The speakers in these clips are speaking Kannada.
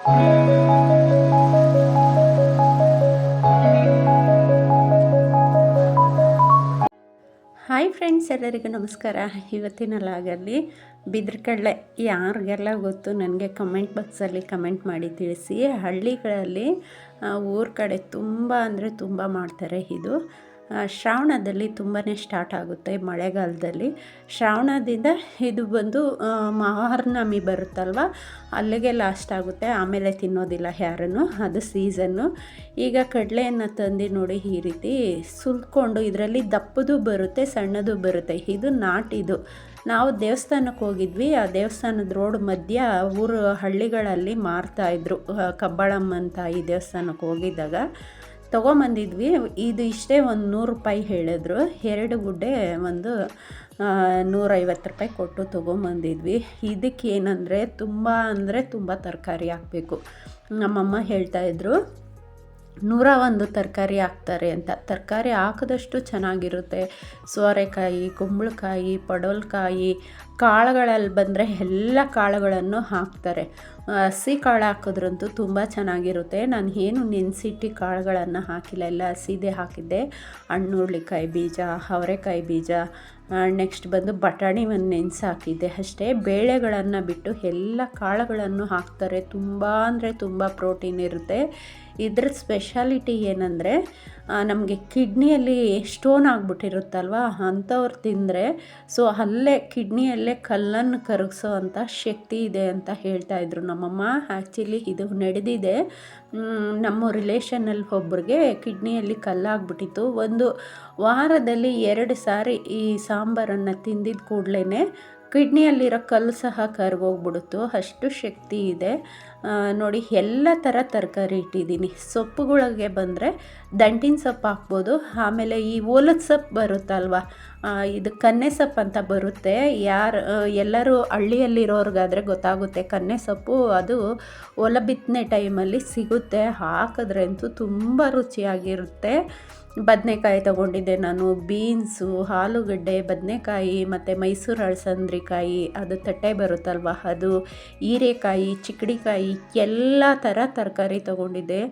ಹಾಯ್ ಫ್ರೆಂಡ್ಸ್, ಎಲ್ಲರಿಗೂ ನಮಸ್ಕಾರ. ಇವತ್ತಿನ ಲಾಗಲ್ಲಿ ಬಿದ್ರಕಡಲೆ ಯಾರಿಗೆಲ್ಲ ಗೊತ್ತು ನನಗೆ ಕಮೆಂಟ್ ಬಾಕ್ಸಲ್ಲಿ ಕಮೆಂಟ್ ಮಾಡಿ ತಿಳಿಸಿ. ಹಳ್ಳಿಗಳಲ್ಲಿ ಊರ ಕಡೆ ತುಂಬ ಅಂದರೆ ತುಂಬ ಮಾಡ್ತಾರೆ ಇದು. ಶ್ರಾವಣದಲ್ಲಿ ತುಂಬಾ ಸ್ಟಾರ್ಟ್ ಆಗುತ್ತೆ ಮಳೆಗಾಲದಲ್ಲಿ. ಶ್ರಾವಣದಿಂದ ಇದು ಬಂದು ಮಹಾರ್ನಮಿ ಬರುತ್ತಲ್ವ? ಅಲ್ಲಿಗೆ ಲಾಸ್ಟ್ ಆಗುತ್ತೆ. ಆಮೇಲೆ ತಿನ್ನೋದಿಲ್ಲ ಯಾರನ್ನು, ಅದು ಸೀಸನ್ನು ಈಗ ಕಡಲೆಯನ್ನು ತಂದು ನೋಡಿ ಈ ರೀತಿ ಸುಲ್ಕೊಂಡು ಇದರಲ್ಲಿ ದಪ್ಪದು ಬರುತ್ತೆ, ಸಣ್ಣದು ಬರುತ್ತೆ. ಇದು ನಾಟಿದು ನಾವು ದೇವಸ್ಥಾನಕ್ಕೆ ಹೋಗಿದ್ವಿ. ಆ ದೇವಸ್ಥಾನದ ರೋಡ್ ಮಧ್ಯ ಊರು ಹಳ್ಳಿಗಳಲ್ಲಿ ಮಾರ್ತಾಯಿದ್ರು ಕಬ್ಬಾಳಮ್ಮನ ತಾಯಿ ದೇವಸ್ಥಾನಕ್ಕೆ ಹೋಗಿದ್ದಾಗ. ತೊಗೊಂಬಂದಿದ್ವಿ. ಇದು ಇಷ್ಟೇ ಒಂದು ನೂರು ರೂಪಾಯಿ ಹೇಳಿದ್ರು. ಎರಡು ಗುಡ್ಡೆ ಒಂದು ನೂರೈವತ್ತು ರೂಪಾಯಿ ಕೊಟ್ಟು ತೊಗೊಂಬಂದಿದ್ವಿ. ಇದಕ್ಕೆ ಏನಂದರೆ ತುಂಬ ಅಂದರೆ ತುಂಬ ತರಕಾರಿ ಹಾಕಬೇಕು. ನಮ್ಮಮ್ಮ ಹೇಳ್ತಾಯಿದ್ರು ನೂರ ಒಂದು ತರಕಾರಿ ಹಾಕ್ತಾರೆ ಅಂತ. ತರಕಾರಿ ಹಾಕಿದಷ್ಟು ಚೆನ್ನಾಗಿರುತ್ತೆ. ಸೋರೆಕಾಯಿ, ಕುಂಬಳಕಾಯಿ, ಪಡವಲಕಾಯಿ, ಕಾಳುಗಳಲ್ಲಿ ಬಂದರೆ ಎಲ್ಲ ಕಾಳುಗಳನ್ನು ಹಾಕ್ತಾರೆ. ಹಸಿ ಕಾಳು ಹಾಕಿದ್ರಂತೂ ತುಂಬ ಚೆನ್ನಾಗಿರುತ್ತೆ. ನಾನು ಏನು ನೆನೆಸಿಟ್ಟು ಕಾಳುಗಳನ್ನು ಹಾಕಿಲ್ಲ. ಎಲ್ಲ ಹಸಿದೇ ಹಾಕಿದ್ದೆ. ಹಣ್ಣುಳ್ಳಿಕಾಯಿ ಬೀಜ, ಅವರೆಕಾಯಿ ಬೀಜ ನೆಕ್ಸ್ಟ್ ಬಂದು ಬಟಾಣಿ ಒಂದು ನೆನೆಸಿ ಹಾಕಿದ್ದೆ ಅಷ್ಟೇ. ಬೇಳೆಗಳನ್ನು ಬಿಟ್ಟು ಎಲ್ಲ ಕಾಳುಗಳನ್ನು ಹಾಕ್ತಾರೆ. ತುಂಬ ಅಂದರೆ ತುಂಬ ಪ್ರೋಟೀನ್ ಇರುತ್ತೆ. ಇದ್ರ ಸ್ಪೆಷಾಲಿಟಿ ಏನಂದರೆ ನಮಗೆ ಕಿಡ್ನಿಯಲ್ಲಿ ಸ್ಟೋನ್ ಆಗಿಬಿಟ್ಟಿರುತ್ತಲ್ವ, ಅಂಥವ್ರು ತಿಂದರೆ ಸೊ ಅಲ್ಲೇ ಕಿಡ್ನಿಯಲ್ಲೇ ಕಲ್ಲನ್ನು ಕರಗಿಸೋ ಅಂಥ ಶಕ್ತಿ ಇದೆ ಅಂತ ಹೇಳ್ತಾಯಿದ್ರು ನಮ್ಮಮ್ಮ ಆ್ಯಕ್ಚುಲಿ ಇದು ನಡೆದಿದೆ. ನಮ್ಮ ರಿಲೇಷನಲ್ಲಿ ಒಬ್ರಿಗೆ ಕಿಡ್ನಿಯಲ್ಲಿ ಕಲ್ಲಾಗ್ಬಿಟ್ಟಿತ್ತು. ಒಂದು ವಾರದಲ್ಲಿ ಎರಡು ಸಾರಿ ಈ ಸಾಂಬಾರನ್ನು ತಿಂದಿದ್ದ ಕೂಡಲೇ ಕಿಡ್ನಿಯಲ್ಲಿರೋ ಕಲ್ಲು ಸಹ ಕರ್ಗೋಗ್ಬಿಡುತ್ತು. ಅಷ್ಟು ಶಕ್ತಿ ಇದೆ. ನೋಡಿ, ಎಲ್ಲ ಥರ ತರಕಾರಿ ಇಟ್ಟಿದ್ದೀನಿ. ಸೊಪ್ಪುಗಳಿಗೆ ಬಂದರೆ ದಂಟಿನ ಸೊಪ್ಪು ಹಾಕ್ಬೋದು. ಆಮೇಲೆ ಈ ಓಲದ ಸೊಪ್ಪು ಬರುತ್ತಲ್ವ? ಇದು ಕನ್ನೆ ಸೊಪ್ಪು ಅಂತ ಬರುತ್ತೆ. ಯಾರು ಎಲ್ಲರೂ ಹಳ್ಳಿಯಲ್ಲಿರೋರ್ಗಾದರೆ ಗೊತ್ತಾಗುತ್ತೆ ಕನ್ನೆ ಸೊಪ್ಪು ಅದು ಒಲ ಬಿತ್ತನೆ ಟೈಮಲ್ಲಿ ಸಿಗುತ್ತೆ. ಹಾಕಿದ್ರೆ ಅಂತೂ ತುಂಬ ರುಚಿಯಾಗಿರುತ್ತೆ. ಬದನೆಕಾಯಿ ತಗೊಂಡಿದ್ದೆ ನಾನು. ಬೀನ್ಸು, ಆಲೂಗಡ್ಡೆ, ಬದನೆಕಾಯಿ, ಮತ್ತು ಮೈಸೂರು ಅಳಸಂದ್ರಿಕಾಯಿ ಅದು ತಟ್ಟೆ ಬರುತ್ತಲ್ವ? ಅದು ಹೀರೆಕಾಯಿ ಚಿಕ್ಕಡಿಕಾಯಿ ಎಲ್ಲ ಥರ ತರಕಾರಿ ತೊಗೊಂಡಿದ್ದೆ.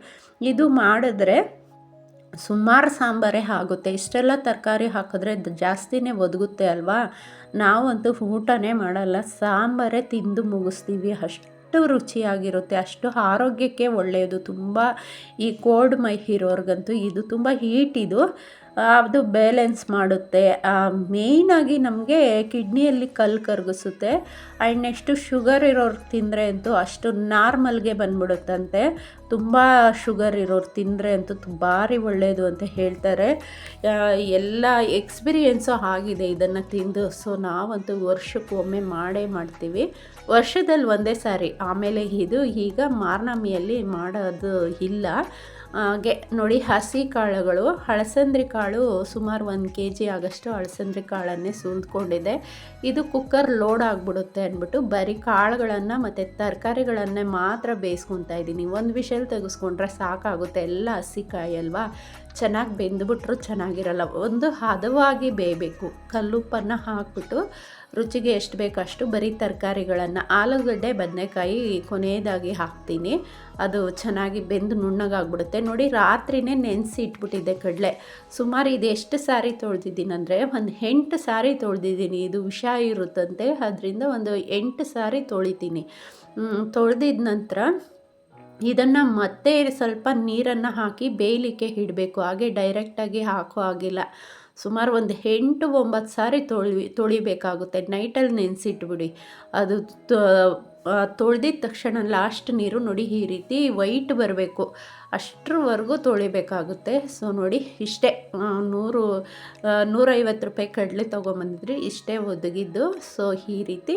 ಇದು ಮಾಡಿದ್ರೆ ಸುಮಾರು ಸಾಂಬಾರೇ ಆಗುತ್ತೆ. ಇಷ್ಟೆಲ್ಲ ತರಕಾರಿ ಹಾಕಿದ್ರೆ ಜಾಸ್ತಿನೇ ಒದಗುತ್ತೆ ಅಲ್ವಾ? ನಾವಂತೂ ಊಟನೇ ಮಾಡಲ್ಲ. ಸಾಂಬಾರೇ ತಿಂದು ಮುಗಿಸ್ತೀವಿ ಅಷ್ಟು. ಅಷ್ಟು ರುಚಿಯಾಗಿರುತ್ತೆ ಅಷ್ಟು ಆರೋಗ್ಯಕ್ಕೆ ಒಳ್ಳೆಯದು. ತುಂಬ ಈ ಕೋಲ್ಡ್ ಮೈ ಇರೋರ್ಗಂತೂ ಇದು ತುಂಬ ಹೀಟ್ ಇದು. ಅದು ಬ್ಯಾಲೆನ್ಸ್ ಮಾಡುತ್ತೆ. ಮೇಯ್ನಾಗಿ ನಮಗೆ ಕಿಡ್ನಿಯಲ್ಲಿ ಕಲ್ಲು ಕರಗಿಸುತ್ತೆ. ಆ್ಯಂಡ್ ನೆಕ್ಸ್ಟು ಶುಗರ್ ಇರೋರು ತಿಂದರೆ ಅಂತೂ ಅಷ್ಟು ನಾರ್ಮಲ್ಗೆ ಬಂದ್ಬಿಡುತ್ತಂತೆ. ತುಂಬ ಶುಗರ್ ಇರೋರು ತಿಂದರೆ ಅಂತೂ ಭಾರಿ ಒಳ್ಳೆಯದು ಅಂತ ಹೇಳ್ತಾರೆ. ಎಲ್ಲ ಎಕ್ಸ್ಪೀರಿಯೆನ್ಸು ಆಗಿದೆ ಇದನ್ನು ತಿಂದು. ಸೊ ನಾವಂತೂ ವರ್ಷಕ್ಕೊಮ್ಮೆ ಮಾಡೇ ಮಾಡ್ತೀವಿ. ವರ್ಷದಲ್ಲಿ ಒಂದೇ ಸಾರಿ. ಆಮೇಲೆ ಇದು ಈಗ ಮಾರ್ನಮಿಯಲ್ಲಿ ಮಾಡೋದು ಇಲ್ಲ. ಹಾಗೆ ನೋಡಿ, ಹಸಿ ಕಾಳುಗಳು, ಹಳಸಂದ್ರಿ ಕಾಳು ಸುಮಾರು ಒಂದು ಕೆ ಜಿ ಆಗಷ್ಟು ಹಳಸಂದ್ರಿ ಕಾಳನ್ನೇ ಸುಲ್ಕೊಂಡಿದೆ ಇದು ಕುಕ್ಕರ್ ಲೋಡ್ ಆಗಿಬಿಡುತ್ತೆ ಅಂದ್ಬಿಟ್ಟು ಬರೀ ಕಾಳುಗಳನ್ನು ಮತ್ತು ತರಕಾರಿಗಳನ್ನೇ ಮಾತ್ರ ಬೇಯಿಸ್ಕೊತಾ ಇದ್ದೀನಿ. ಒಂದು ವಿಷಲ್ ತೆಗೆಸ್ಕೊಂಡ್ರೆ ಸಾಕಾಗುತ್ತೆ. ಎಲ್ಲ ಹಸಿ ಕಾಯಿ ಅಲ್ವಾ? ಚೆನ್ನಾಗಿ ಬೆಂದುಬಿಟ್ರು ಚೆನ್ನಾಗಿರಲ್ಲ. ಒಂದು ಹದವಾಗಿ ಬೇಯಬೇಕು. ಕಲ್ಲುಪ್ಪನ್ನು ಹಾಕ್ಬಿಟ್ಟು ರುಚಿಗೆ ಎಷ್ಟು ಬೇಕೋ ಅಷ್ಟು ಬರೀ ತರಕಾರಿಗಳನ್ನು. ಆಲೂಗಡ್ಡೆ, ಬದನೆಕಾಯಿ ಕೊನೆಯದಾಗಿ ಹಾಕ್ತೀನಿ. ಅದು ಚೆನ್ನಾಗಿ ಬೆಂದು ನುಣ್ಣಗಾಗ್ಬಿಡುತ್ತೆ. ನೋಡಿ, ರಾತ್ರಿನೇ ನೆನೆಸಿ ಇಟ್ಬಿಟ್ಟಿದ್ದೆ ಕಡಲೆ. ಸುಮಾರು ಇದು ಎಷ್ಟು ಸಾರಿ ತೊಳೆದಿದ್ದೀನಂದರೆ ಒಂದು ಎಂಟು ಸಾರಿ ತೊಳೆದಿದ್ದೀನಿ. ಇದು ವಿಷ ಇರುತ್ತಂತೆ, ಅದರಿಂದ ಒಂದು ಎಂಟು ಸಾರಿ ತೊಳಿತೀನಿ. ತೊಳೆದಿದ ನಂತರ ಇದನ್ನು ಮತ್ತೆ ಸ್ವಲ್ಪ ನೀರನ್ನು ಹಾಕಿ ಬೇಯಲಿಕ್ಕೆ ಇಡಬೇಕು. ಹಾಗೆ ಡೈರೆಕ್ಟಾಗಿ ಹಾಕೋ ಆಗಿಲ್ಲ ಸುಮಾರು ಒಂದು ಎಂಟು ಒಂಬತ್ತು ಸಾರಿ ತೊಳಿ ತೊಳಿಬೇಕಾಗುತ್ತೆ. ನೈಟಲ್ಲಿ ನೆನೆಸಿಟ್ಬಿಡಿ. ಅದು ತೊಳೆದಿದ ತಕ್ಷಣ ಲಾಸ್ಟ್ ನೀರು ನೋಡಿ ಈ ರೀತಿ ವೈಟ್ ಬರಬೇಕು. ಅಷ್ಟರವರೆಗೂ ತೊಳಿಬೇಕಾಗುತ್ತೆ. ಸೊ ನೋಡಿ, ಇಷ್ಟೇ ನೂರು ನೂರೈವತ್ತು ರೂಪಾಯಿ ಕಡಲೆ ತೊಗೊಂಬಂದಿದ್ರಿ, ಇಷ್ಟೇ ಒದಗಿದ್ದು. ಸೊ ಈ ರೀತಿ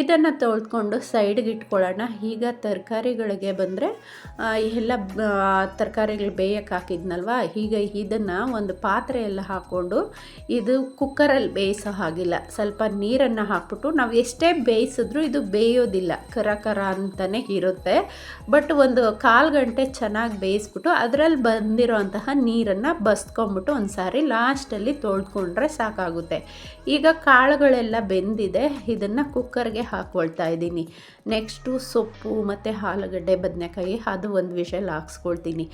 ಇದನ್ನು ತೊಳ್ಕೊಂಡು ಸೈಡ್ಗೆ ಇಟ್ಕೊಳ್ಳೋಣ. ಈಗ ತರಕಾರಿಗಳಿಗೆ ಬಂದರೆ ಎಲ್ಲ ತರಕಾರಿಗಳು ಬೇಯಕ್ಕೆ ಹಾಕಿದ್ನಲ್ವ? ಈಗ ಇದನ್ನು ಒಂದು ಪಾತ್ರೆ ಎಲ್ಲ ಹಾಕ್ಕೊಂಡು ಇದು ಕುಕ್ಕರಲ್ಲಿ ಬೇಯಿಸೋ ಹಾಗಿಲ್ಲ. ಸ್ವಲ್ಪ ನೀರನ್ನು ಹಾಕ್ಬಿಟ್ಟು ನಾವು ಎಷ್ಟೇ ಬೇಯಿಸಿದ್ರೂ ಇದು ಬೇಯೋದಿಲ್ಲ. ಕರ ಕರ ಅಂತಲೇ ಇರುತ್ತೆ. ಬಟ್ ಒಂದು ಕಾಲು ಗಂಟೆ ಚೆನ್ನಾಗಿ ಬೇಯಿಸ್ಬಿಟ್ಟು ಅದರಲ್ಲಿ ಬಂದಿರೋಂತಹ ನೀರನ್ನು ಬಸ್ಕೊಂಬಿಟ್ಟು ಒಂದು ಸಾರಿ ಲಾಸ್ಟಲ್ಲಿ ತೊಳ್ಕೊಂಡ್ರೆ ಸಾಕಾಗುತ್ತೆ. ಈಗ ಕಾಳುಗಳೆಲ್ಲ ಬೆಂದಿದೆ, ಇದನ್ನು ಕುಕ್ಕರ್ಗೆ ಹಾಕ್ಕೊಳ್ತಾ ಇದ್ದೀನಿ. ನೆಕ್ಸ್ಟು ಸೊಪ್ಪು ಮತ್ತು ಆಲೂಗಡ್ಡೆ, ಬದನೆಕಾಯಿ ಅದು ಒಂದು ವಿಷಲ್ ಹಾಕ್ಸ್ಕೊಳ್ತೀನಿ.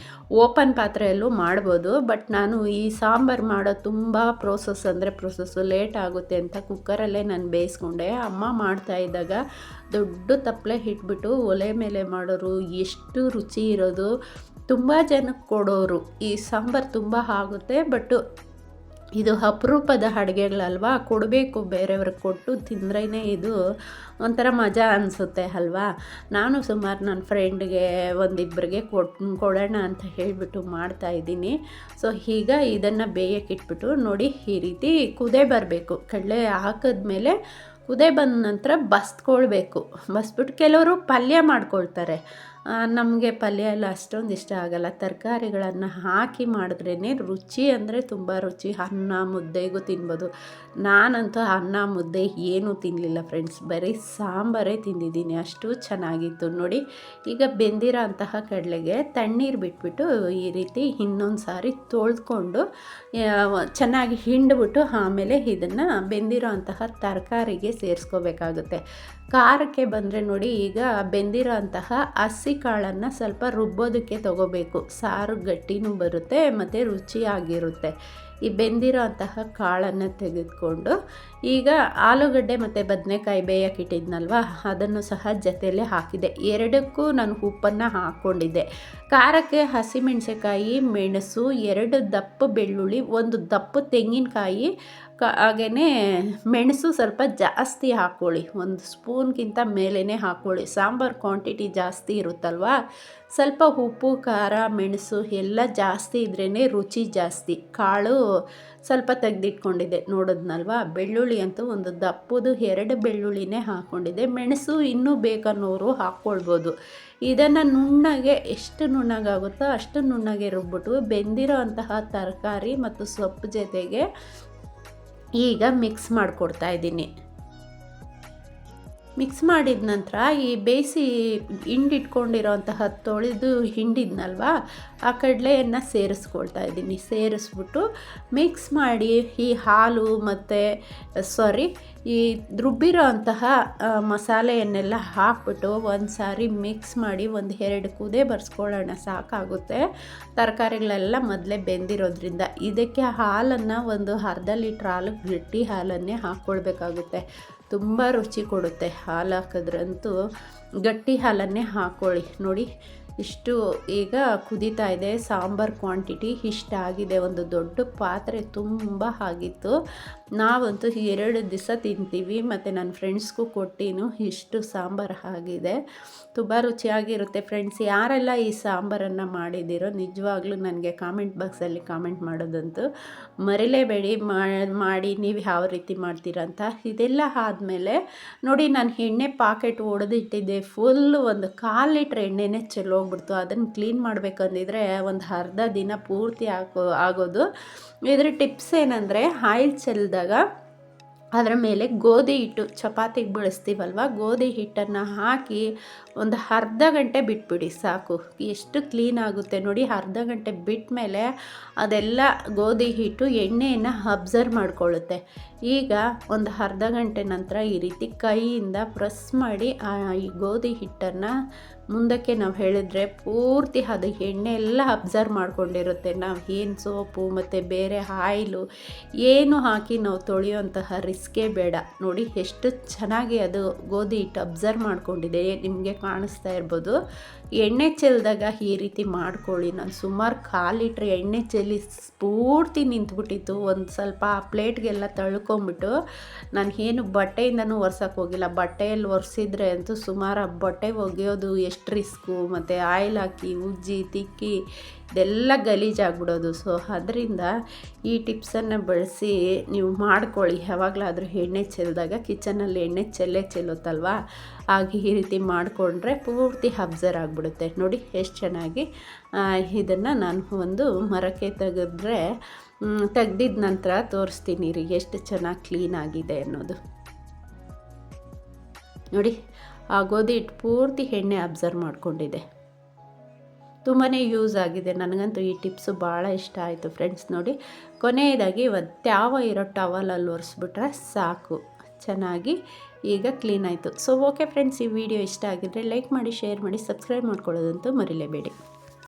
ಓಪನ್ ಪಾತ್ರೆಯಲ್ಲೂ ಮಾಡ್ಬೋದು, ಬಟ್ ನಾನು ಈ ಸಾಂಬಾರು ಮಾಡೋ ತುಂಬ ಪ್ರೋಸೆಸ್ ಅಂದರೆ ಪ್ರೊಸೆಸ್ಸು ಲೇಟ್ ಆಗುತ್ತೆ ಅಂತ ಕುಕ್ಕರಲ್ಲೇ ನಾನು ಬೇಯಿಸ್ಕೊಂಡೆ. ಅಮ್ಮ ಮಾಡ್ತಾ ಇದ್ದಾಗ ದೊಡ್ಡ ತಪ್ಪಲೆ ಇಟ್ಬಿಟ್ಟು ಒಲೆ ಮೇಲೆ ಮಾಡೋರು ಎಷ್ಟು ರುಚಿ ಇರೋದು. ತುಂಬ ಜನಕ್ಕೆ ಕೊಡೋರು ಈ ಸಾಂಬಾರು ತುಂಬ ಆಗುತ್ತೆ ಬಟ್ಟು ಇದು ಅಪರೂಪದ ಅಡುಗೆಗಳಲ್ವಾ? ಕೊಡಬೇಕು, ಬೇರೆಯವ್ರಿಗೆ ಕೊಟ್ಟು ತಿಂದ್ರೇ ಇದು ಒಂಥರ ಮಜಾ ಅನಿಸುತ್ತೆ ಅಲ್ವಾ? ನಾನು ಸುಮಾರು ನನ್ನ ಫ್ರೆಂಡ್ಗೆ ಒಂದಿಬ್ಬರಿಗೆ ಕೊಟ್ಟು ಕೊಡೋಣ ಅಂತ ಹೇಳಿಬಿಟ್ಟು ಮಾಡ್ತಾಯಿದ್ದೀನಿ ಸೊ ಈಗ ಇದನ್ನು ಬೇಯಕ್ಕಿಟ್ಬಿಟ್ಟು ನೋಡಿ ಈ ರೀತಿ ಕುದೆ ಬರಬೇಕು. ಕಡಲೆ ಹಾಕಿದ್ಮೇಲೆ ಕುದೇ ಬಂದ ನಂತರ ಬಸ್ಕೊಳ್ಬೇಕು. ಬಸ್ಬಿಟ್ಟು ಕೆಲವರು ಪಲ್ಯ ಮಾಡ್ಕೊಳ್ತಾರೆ. ನಮಗೆ ಪಲ್ಯ ಎಲ್ಲ ಅಷ್ಟೊಂದು ಇಷ್ಟ ಆಗಲ್ಲ. ತರಕಾರಿಗಳನ್ನು ಹಾಕಿ ಮಾಡಿದ್ರೇ ರುಚಿ ಅಂದರೆ ತುಂಬ ರುಚಿ. ಅನ್ನ, ಮುದ್ದೆಗೂ ತಿನ್ಬೋದು. ನಾನಂತೂ ಅನ್ನ, ಮುದ್ದೆ ಏನೂ ತಿನ್ನಲಿಲ್ಲ ಫ್ರೆಂಡ್ಸ್ ಬರೀ ಸಾಂಬಾರೇ ತಿಂದಿದ್ದೀನಿ. ಅಷ್ಟು ಚೆನ್ನಾಗಿತ್ತು. ನೋಡಿ, ಈಗ ಬೆಂದಿರೋ ಅಂತಹ ಕಡಲೆಗೆ ತಣ್ಣೀರು ಬಿಟ್ಬಿಟ್ಟು ಈ ರೀತಿ ಇನ್ನೊಂದು ಸಾರಿ ತೊಳೆದ್ಕೊಂಡು ಚೆನ್ನಾಗಿ ಹಿಂಡ್ಬಿಟ್ಟು ಆಮೇಲೆ ಇದನ್ನು ಬೆಂದಿರೋ ಅಂತಹ ತರಕಾರಿಗೆ ಸೇರಿಸ್ಕೋಬೇಕಾಗುತ್ತೆ. ಖಾರಕ್ಕೆ ಬಂದರೆ ನೋಡಿ, ಈಗ ಬೆಂದಿರೋ ಅಂತಹ ಹಸಿ ಕಾಳನ್ನು ಸ್ವಲ್ಪ ರುಬ್ಬೋದಕ್ಕೆ ತಗೋಬೇಕು. ಸಾರು ಗಟ್ಟಿನೂ ಬರುತ್ತೆ, ಮತ್ತು ರುಚಿಯಾಗಿರುತ್ತೆ. ಈ ಬೆಂದಿರೋ ಅಂತಹ ಕಾಳನ್ನು ತೆಗೆದುಕೊಂಡು ಈಗ ಆಲೂಗಡ್ಡೆ ಮತ್ತು ಬದನೆಕಾಯಿ ಬೇಯಕ್ಕಿಟ್ಟಿದ್ನಲ್ವ ಅದನ್ನು ಸಹ ಜೊತೆಯಲ್ಲೇ ಹಾಕಿದೆ. ಎರಡಕ್ಕೂ ನಾನು ಉಪ್ಪನ್ನು ಹಾಕ್ಕೊಂಡಿದ್ದೆ. ಖಾರಕ್ಕೆ ಹಸಿಮೆಣಸೆಕಾಯಿ ಮೆಣಸು, ಎರಡು ದಪ್ಪ ಬೆಳ್ಳುಳ್ಳಿ, ಒಂದು ದಪ್ಪ ತೆಂಗಿನಕಾಯಿ ಹಾಗೆಯೇ ಮೆಣಸು ಸ್ವಲ್ಪ ಜಾಸ್ತಿ ಹಾಕ್ಕೊಳ್ಳಿ. ಒಂದು ಸ್ಪೂನ್ಗಿಂತ ಮೇಲೇ ಹಾಕ್ಕೊಳ್ಳಿ. ಸಾಂಬಾರು ಕ್ವಾಂಟಿಟಿ ಜಾಸ್ತಿ ಇರುತ್ತಲ್ವ? ಸ್ವಲ್ಪ ಉಪ್ಪು, ಖಾರ, ಮೆಣಸು ಎಲ್ಲ ಜಾಸ್ತಿ ಇದ್ರೇ ರುಚಿ ಜಾಸ್ತಿ. ಕಾಳು ಸ್ವಲ್ಪ ತೆಗೆದಿಟ್ಕೊಂಡಿದ್ದೆ. ನೋಡಿದ್ನಲ್ವ? ಬೆಳ್ಳುಳ್ಳಿ ಅಂತೂ ಒಂದು ದಪ್ಪದು ಎರಡು ಬೆಳ್ಳುಳ್ಳಿನೇ ಹಾಕ್ಕೊಂಡಿದ್ದೆ ಮೆಣಸು ಇನ್ನೂ ಬೇಕನ್ನೋರು ಹಾಕ್ಕೊಳ್ಬೋದು. ಇದನ್ನು ನುಣ್ಣಗೆ ಎಷ್ಟು ನುಣ್ಣಗಾಗುತ್ತೋ ಅಷ್ಟು ನುಣ್ಣಗೆ ರುಬ್ಬಿಟ್ಟು ಬೆಂದಿರೋ ಅಂತಹ ತರಕಾರಿ ಮತ್ತು ಸೊಪ್ಪು ಜೊತೆಗೆ ಈಗ ಮಿಕ್ಸ್ ಮಾಡಿಕೊಡ್ತಾ ಇದ್ದೀನಿ. ಮಿಕ್ಸ್ ಮಾಡಿದ ನಂತರ ಈ ಬೇಯಿಸಿ ಹಿಂಡಿಟ್ಕೊಂಡಿರೋಂತಹ ತೊಳೆದು ಹಿಂಡಿದ್ನಲ್ವ, ಆ ಕಡಲೆಯನ್ನು ಸೇರಿಸ್ಕೊಳ್ತಾ ಇದ್ದೀನಿ. ಸೇರಿಸ್ಬಿಟ್ಟು ಮಿಕ್ಸ್ ಮಾಡಿ ಈ ಹಾಲು ಮತ್ತು, ಸಾರಿ, ಈ ರುಬ್ಬಿರೋ ಅಂತಹ ಮಸಾಲೆಯನ್ನೆಲ್ಲ ಹಾಕ್ಬಿಟ್ಟು ಒಂದು ಸಾರಿ ಮಿಕ್ಸ್ ಮಾಡಿ ಒಂದು ಎರಡು ಕುದೆ ಬರ್ಸ್ಕೊಳ್ಳೋಣ, ಸಾಕಾಗುತ್ತೆ. ತರಕಾರಿಗಳೆಲ್ಲ ಮೊದಲೇ ಬೆಂದಿರೋದ್ರಿಂದ ಇದಕ್ಕೆ ಹಾಲನ್ನು ಒಂದು ಅರ್ಧ ಲೀಟ್ರ್ ಹಾಲು, ಗಟ್ಟಿ ಹಾಲನ್ನೇ ಹಾಕ್ಕೊಳ್ಬೇಕಾಗುತ್ತೆ. ತುಂಬ ರುಚಿ ಕೊಡುತ್ತೆ ಹಾಲು ಹಾಕಿದ್ರಂತೂ ಗಟ್ಟಿ ಹಾಲನ್ನೇ ಹಾಕ್ಕೊಳ್ಳಿ ನೋಡಿ ಇಷ್ಟು ಈಗ ಕುದೀತಾ ಇದೆ. ಸಾಂಬಾರ್ ಕ್ವಾಂಟಿಟಿ ಇಷ್ಟಾಗಿದೆ ಒಂದು ದೊಡ್ಡ ಪಾತ್ರೆ ತುಂಬ ಆಗಿತ್ತು. ನಾವಂತೂ ಎರಡು ದಿವಸ ತಿಂತೀವಿ. ಮತ್ತು ನನ್ನ ಫ್ರೆಂಡ್ಸ್ಗೂ ಕೊಟ್ಟಿನೂ ಇಷ್ಟು ಸಾಂಬಾರು ಆಗಿದೆ. ತುಂಬ ರುಚಿಯಾಗಿರುತ್ತೆ ಫ್ರೆಂಡ್ಸ್ ಯಾರೆಲ್ಲ ಈ ಸಾಂಬಾರನ್ನು ಮಾಡಿದ್ದೀರೋ ನಿಜವಾಗ್ಲೂ ನನಗೆ ಕಾಮೆಂಟ್ ಬಾಕ್ಸಲ್ಲಿ ಕಾಮೆಂಟ್ ಮಾಡೋದಂತೂ ಮರಿಲೇಬೇಡಿ. ಮಾಡಿ ನೀವು ಯಾವ ರೀತಿ ಮಾಡ್ತೀರ ಅಂತ. ಇದೆಲ್ಲ ಆದಮೇಲೆ ನೋಡಿ, ನಾನು ಎಣ್ಣೆ ಪಾಕೆಟ್ ಒಡೆದಿಟ್ಟಿದ್ದೆ. ಫುಲ್ಲು ಒಂದು ಕಾಲು ಲೀಟ್ರ್ ಎಣ್ಣೆನೇ ಚೆಲ್ಲೋಗ್ಬಿಡ್ತು ಅದನ್ನು ಕ್ಲೀನ್ ಮಾಡಬೇಕಂದಿದ್ರೆ ಒಂದು ಅರ್ಧ ದಿನ ಪೂರ್ತಿ ಹಾಕೋ, ಆಗೋದು. ಇದ್ರ ಟಿಪ್ಸ್ ಏನಂದರೆ, ಆಯಿಲ್ ಚೆಲ್ಲಿದಾಗ ಅದರ ಮೇಲೆ ಗೋಧಿ ಹಿಟ್ಟು ಚಪಾತಿಗೆ ಬಳಸ್ತೀವಲ್ವ? ಗೋಧಿ ಹಿಟ್ಟನ್ನು ಹಾಕಿ ಒಂದು ಅರ್ಧ ಗಂಟೆ ಬಿಟ್ಬಿಡಿ, ಸಾಕು. ಎಷ್ಟು ಕ್ಲೀನ್ ಆಗುತ್ತೆ ನೋಡಿ, ಅರ್ಧ ಗಂಟೆ ಬಿಟ್ಟ ಮೇಲೆ ಅದೆಲ್ಲ ಗೋಧಿ ಹಿಟ್ಟು ಎಣ್ಣೆಯನ್ನು ಅಬ್ಸರ್ವ್ ಮಾಡಿಕೊಳ್ಳುತ್ತೆ. ಈಗ ಒಂದು ಅರ್ಧ ಗಂಟೆ ನಂತರ ಈ ರೀತಿ ಕೈಯಿಂದ ಪ್ರೆಸ್ ಮಾಡಿ ಈ ಗೋಧಿ ಹಿಟ್ಟನ್ನು ಮುಂದಕ್ಕೆ ನಾವು ಹೇಳಿದ್ರೆ ಪೂರ್ತಿ ಅದು ಎಣ್ಣೆ ಎಲ್ಲ ಅಬ್ಸರ್ವ್ ಮಾಡ್ಕೊಂಡಿರುತ್ತೆ. ನಾವು ಏನು ಸೋಪು ಮತ್ತು ಬೇರೆ ಆಯಿಲು ಏನು ಹಾಕಿ ನಾವು ತೊಳೆಯುವಂತಹ ರಿಸ್ಕೇ ಬೇಡ. ನೋಡಿ ಎಷ್ಟು ಚೆನ್ನಾಗಿ ಅದು ಗೋಧಿ ಹಿಟ್ಟು ಅಬ್ಸರ್ವ್ ಮಾಡ್ಕೊಂಡಿದೆ. ನಿಮಗೆ ಕಾಣಿಸ್ತಾ ಇರ್ಬೋದು. ಎಣ್ಣೆ ಚೆಲ್ದಾಗ ಈ ರೀತಿ ಮಾಡ್ಕೊಳ್ಳಿ. ನಾನು ಸುಮಾರು ಕಾಲು ಲೀಟ್ರ್ ಎಣ್ಣೆ ಚೆಲ್ಲಿ ಪೂರ್ತಿ ನಿಂತ್ಬಿಟ್ಟಿತ್ತು. ಒಂದು ಸ್ವಲ್ಪ ಆ ಪ್ಲೇಟ್ಗೆಲ್ಲ ತಳ್ಕೊಂಬಿಟ್ಟು ನಾನು ಏನು ಬಟ್ಟೆಯಿಂದನೂ ಒರ್ಸೋಕ್ಕೆ ಹೋಗಿಲ್ಲ. ಬಟ್ಟೆಯಲ್ಲಿ ಒರೆಸಿದ್ರೆ ಅಂತೂ ಸುಮಾರು ಬಟ್ಟೆ ಒಗೆಯೋದು ಎಷ್ಟು ರಿಸ್ಕು, ಮತ್ತು ಆಯಿಲ್ ಹಾಕಿ, ಉಜ್ಜಿ, ತಿಕ್ಕಿ, ಇದೆಲ್ಲ ಗಲೀಜಾಗ್ಬಿಡೋದು ಸೊ ಅದರಿಂದ ಈ ಟಿಪ್ಸನ್ನು ಬಳಸಿ ನೀವು ಮಾಡ್ಕೊಳ್ಳಿ. ಯಾವಾಗಲಾದರೂ ಎಣ್ಣೆ ಚೆಲ್ಲಿದಾಗ ಕಿಚನಲ್ಲಿ ಎಣ್ಣೆ ಚೆಲ್ಲೇ ಚೆಲ್ಲುತ್ತಲ್ವ? ಹಾಗೆ ಈ ರೀತಿ ಮಾಡಿಕೊಂಡ್ರೆ ಪೂರ್ತಿ ಅಬ್ಸರ್ವ್ ಆಗಿಬಿಡುತ್ತೆ. ನೋಡಿ, ಎಷ್ಟು ಚೆನ್ನಾಗಿ ಇದನ್ನು ನಾನು ಒಂದು ಮರಕ್ಕೆ ತೆಗೆದ್ರೆ ತೆಗ್ದಿದ ನಂತರ ತೋರಿಸ್ತೀನಿ ರೀ, ಎಷ್ಟು ಚೆನ್ನಾಗಿ ಕ್ಲೀನ್ ಆಗಿದೆ ಅನ್ನೋದು. ನೋಡಿ ಆ ಗೋಧಿ ಹಿಟ್ಟು ಪೂರ್ತಿ ಎಣ್ಣೆ ಅಬ್ಸರ್ವ್ ಮಾಡಿಕೊಂಡಿದೆ. ತುಂಬಾ ಯೂಸ್ ಆಗಿದೆ. ನನಗಂತೂ ಈ ಟಿಪ್ಸು ಭಾಳ ಇಷ್ಟ ಆಯಿತು ಫ್ರೆಂಡ್ಸ್ ನೋಡಿ. ಕೊನೆಯದಾಗಿ ಒತ್ತ್ಯಾವ ಇರೋ ಟವಲಲ್ಲಿ ಒರೆಸ್ಬಿಟ್ರೆ ಸಾಕು. ಚೆನ್ನಾಗಿ ಈಗ ಕ್ಲೀನ್ ಆಯಿತು. ಸೊ ಓಕೆ ಫ್ರೆಂಡ್ಸ್ ಈ ವಿಡಿಯೋ ಇಷ್ಟ ಆಗಿದ್ದರೆ ಲೈಕ್ ಮಾಡಿ ಶೇರ್ ಮಾಡಿ ಸಬ್ಸ್ಕ್ರೈಬ್ ಮಾಡ್ಕೊಳ್ಳೋದಂತೂ ಮರಿಲೇಬೇಡಿ.